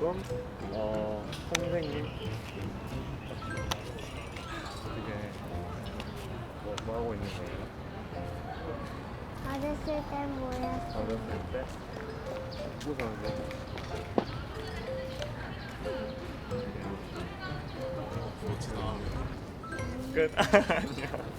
지금 어, 선생님. 어떻게 뭐, 뭐 하고 있는 거예요? 어렸을 때 뭐였어? 어렸을 때? 축구 선수 끝. 뭐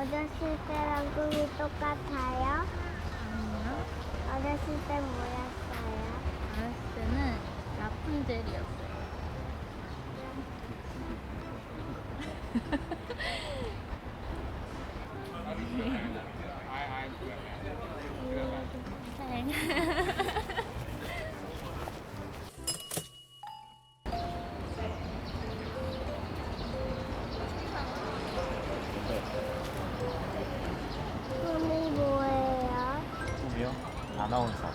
어렸을 때랑 꿈이 똑같아요? 아니요. 어렸을 때 뭐였어요? 어렸을 때는 라푼젤이었어요. 네. 꿈이 뭐예요? 꿈이요? 아나운서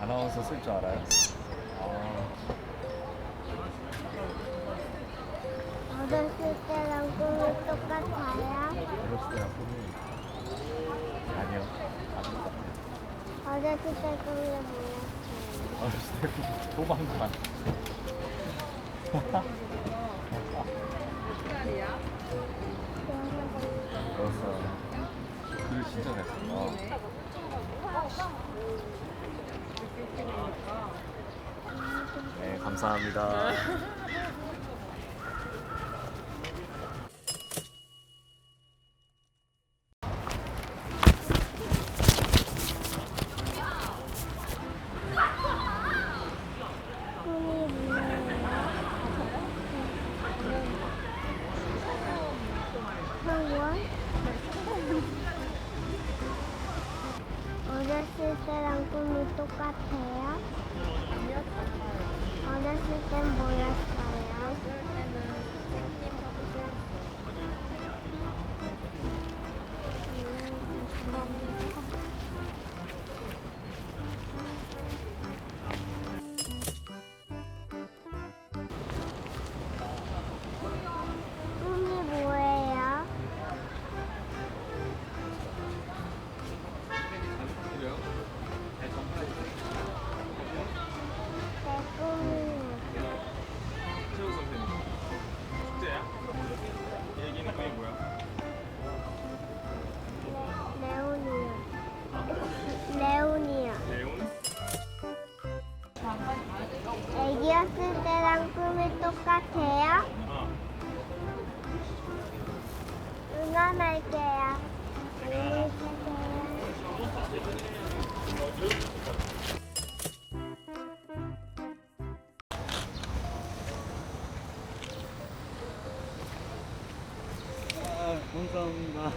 아나운서 쓸 줄 알아요? 어, 어렸을 때랑 똑같아요? 때랑 꿈이 아니요. 어렸을 때 꿈이 뭐였어요? 어렸을 때꿈 도망만 어렸어요 글 진짜 잘 쓴다 네 감사합니다 꿈이 뭐예요? 학원? 어렸을 때랑 꿈이 똑 같아요? 어렸을 땐 뭐였어요? 애기였을 때랑 꿈이 똑같아요? 어 응원할게요. 안녕히 계세요. 감사합니다